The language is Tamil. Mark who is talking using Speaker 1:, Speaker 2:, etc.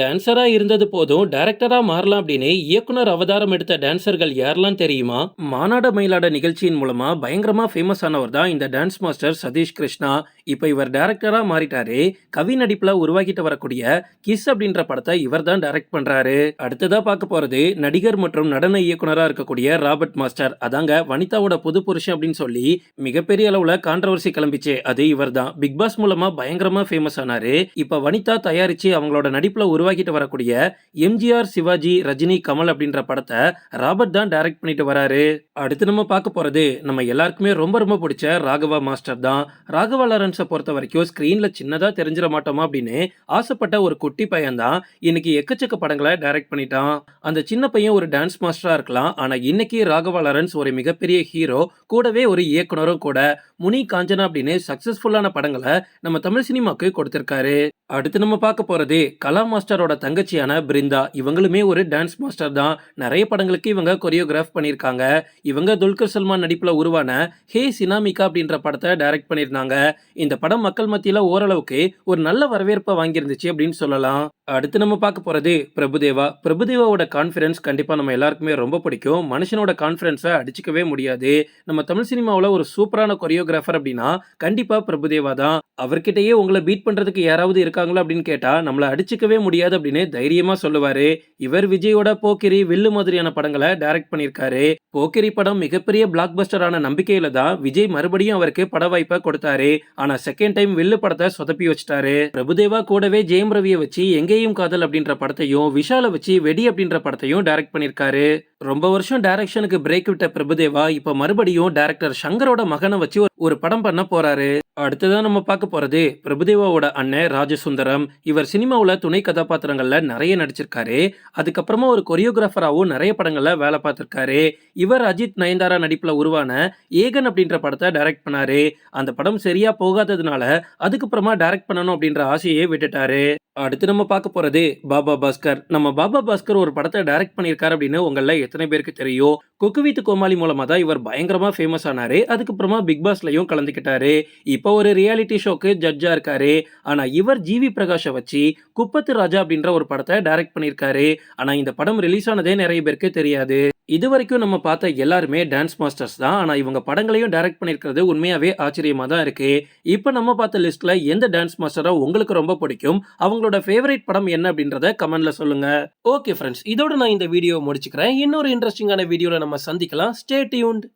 Speaker 1: டான்சரா இருந்தது போதும் டைரக்டரா மாறலாம் அப்படின்னு இயக்குனர் அவதாரம் எடுத்த டான்சர்கள் யாரெல்லாம் தெரியுமா? மாநாட மயிலாட நிகழ்ச்சியின் மூலமா பயங்கரமா ஃபேமஸ் ஆனவர் தான் இந்த டான்ஸ் மாஸ்டர் சதீஷ் கிருஷ்ணா. இப்போ இவர் டைரக்டரா மாறிட்டாரு கவி நடிப்புல உருவாக்கிட்டு வரக்கூடிய கிஸ் அப்படின்ற படத்தை இவர் தான் டைரக்ட் பண்றாரு. அடுத்ததா பார்க்க போறது நடிகர் மற்றும் நடன இயக்குனரா இருக்கக்கூடிய ராபர்ட் மாஸ்டர். அதாங்க வனிதாவோட புது புருஷன் அப்படின்னு சொல்லி மிகப்பெரிய அளவுல கான்ட்ரவர்சி கிளம்பிச்சு அது இவர் தான் பிக் பாஸ் மூலமா பயங்கரமா ஃபேமஸ் ஆனாரு. இப்ப வனிதா தயாரிச்சு அவங்களோட நடிப்புல உருவாக்கிட்டு வரக்கூடிய எம்ஜிஆர் சிவாஜி ரஜினி கமல் அப்படின்ற படத்தை ராபர்ட் தான் டைரக்ட் பண்ணிட்டு வராரு. அடுத்து நம்ம பார்க்க போறது நம்ம எல்லாருக்குமே ரொம்ப ரொம்ப பிடிச்ச ராகவா மாஸ்டர் தான். ராகவா லாரன்ஸை பொறுத்த வரைக்கும் ஸ்கிரீன்ல சின்னதா தெரிஞ்சிட மாட்டோமா அப்படின்னு ஆசைப்பட்ட ஒரு குட்டி பையன் தான் இன்னைக்கு எக்கச்சக்க படங்களை டைரக்ட் பண்ணிட்டான். அந்த சின்ன பையன் ஒரு டான்ஸ் மாஸ்டரா இருக்கலாம். ஆனா இன்னைக்கு ராகவா லாரன்ஸ் ஒரு மிகப்பெரிய ஹீரோ கூடவே ஒரு இயக்குனரும் கூட. முனி காஞ்சனா அப்படின்னு சக்சஸ்ஃபுல்லான படங்களை நம்ம தமிழ் சினிமாக்கு கொடுத்திருக்காரு. அடுத்து நம்ம பார்க்க போறது கலா மாஸ்டர் மாஸ்டரோட தங்கச்சியான பிருந்தா. இவங்களுமே ஒரு டான்ஸ் மாஸ்டர் தான். நிறைய படங்களுக்கு இவங்க கொரியோகிராஃப் பண்ணியிருக்காங்க. இவங்க துல்கர் சல்மான் நடிப்புல உருவான ஹே சினாமிகா அப்படின்ற படத்தை டைரக்ட் பண்ணியிருந்தாங்க. இந்த படம் மக்கள் மத்தியில ஓரளவுக்கு ஒரு நல்ல வரவேற்பை வாங்கியிருந்துச்சு அப்படின்னு சொல்லலாம். அடுத்து நம்ம பார்க்க போறது பிரபுதேவா. பிரபுதேவாவோட கான்ஃபிடன்ஸ் கண்டிப்பா நம்ம எல்லாருக்குமே ரொம்ப பிடிக்கும். மனுஷனோட கான்ஃபிடன்ஸை அடிச்சுக்கவே முடியாது. நம்ம தமிழ் சினிமாவில் ஒரு சூப்பரான கொரியோகிராஃபர் அப்படின்னா கண்டிப்பா பிரபுதேவா தான். அவர்கிட்டயே உங்களை பீட் பண்றதுக்கு யாராவது இருக்காங்களா அப்படின்னு கேட்டா நம்மள அடிச்சுக்கவே முடியும் முடியாது அப்படின்னு தைரியமா சொல்லுவாரு. இவர் விஜயோட போக்கிரி வில்லு மாதிரியான படங்களை டைரக்ட் பண்ணியிருக்காரு. போக்கிரி படம் மிகப்பெரிய பிளாக் பஸ்டரான நம்பிக்கையில தான் விஜய் மறுபடியும் அவருக்கு பட வாய்ப்பை கொடுத்தாரு. ஆனா செகண்ட் டைம் வில்லு படத்தை சொதப்பி வச்சிட்டாரு. பிரபுதேவா கூடவே ஜெயம் ரவியை வச்சு எங்கேயும் காதல் அப்படின்ற படத்தையும் விஷால வச்சு வெடி அப்படின்ற படத்தையும் டைரக்ட் பண்ணியிருக்காரு. ரொம்ப வருஷம் டைரக்ஷனுக்கு பிரேக் விட்ட பிரபுதேவா இப்ப மறுபடியும் டைரக்டர் சங்கரோட மகனை வச்சு ஒரு- ஒரு படம் பண்ண போறாரு. அடுத்ததான் நம்ம பார்க்க போறது பிரபுதேவாவோட அண்ணன் ராஜசுந்தரம். இவர் சினிமாவில் துணை கதாபாத்திரங்கள்ல நிறைய நடிச்சிருக்காரு. அதுக்கப்புறமா ஒரு கொரியோகிராஃபராகவும் நிறைய படங்கள்ல வேலை பார்த்திருக்காரு. இவர் அஜித் நயன்தாரா நடிப்புல உருவான ஏகன் அப்படின்ற படத்தை டைரக்ட் பண்ணாரு. அந்த படம் சரியா போகாததுனால அதுக்கப்புறமா டைரக்ட் பண்ணணும் அப்படின்ற ஆசையே விட்டுட்டாரு. அடுத்து நம்ம பார்க்க போகிறது பாபா பாஸ்கர். நம்ம பாபா பாஸ்கர் ஒரு படத்தை டைரக்ட் பண்ணியிருக்காரு அப்படின்னு உங்களில் எத்தனை பேருக்கு தெரியும்? குக்கு வித் கோமாளி மூலமாக தான் இவர் பயங்கரமாக ஃபேமஸ் ஆனார். அதுக்கப்புறமா பிக் பாஸ்லையும் கலந்துக்கிட்டாரு இப்போ ஒரு ரியாலிட்டி ஷோக்கு ஜட்ஜாக இருக்காரு. ஆனால் இவர் ஜிவி பிரகாஷை வச்சு குப்பத்து ராஜா அப்படின்ற ஒரு படத்தை டைரக்ட் பண்ணியிருக்காரு. ஆனால் இந்த படம் ரிலீஸ் ஆனதே நிறைய பேருக்கு தெரியாது. இது வரைக்கும் நம்ம பார்த்த எல்லாருமே டான்ஸ் மாஸ்டர்ஸ் தான். ஆனால் இவங்க படங்களையும் டைரக்ட் பண்ணியிருக்கிறது உண்மையாகவே ஆச்சரியமாக தான் இருக்குது இப்போ நம்ம பார்த்த லிஸ்ட்டில் எந்த டான்ஸ் மாஸ்டராக உங்களுக்கு ரொம்ப பிடிக்கும்? அவங்களோட ஃபேவரட் படம் என்ன அப்படின்றத கமெண்ட்டில் சொல்லுங்கள் ஓகே ஃப்ரெண்ட்ஸ் இதோட நான் இந்த வீடியோ முடிச்சுக்கிறேன். இன்னொரு இன்ட்ரெஸ்டிங்கான வீடியோவில் நம்ம சந்திக்கலாம். Stay tuned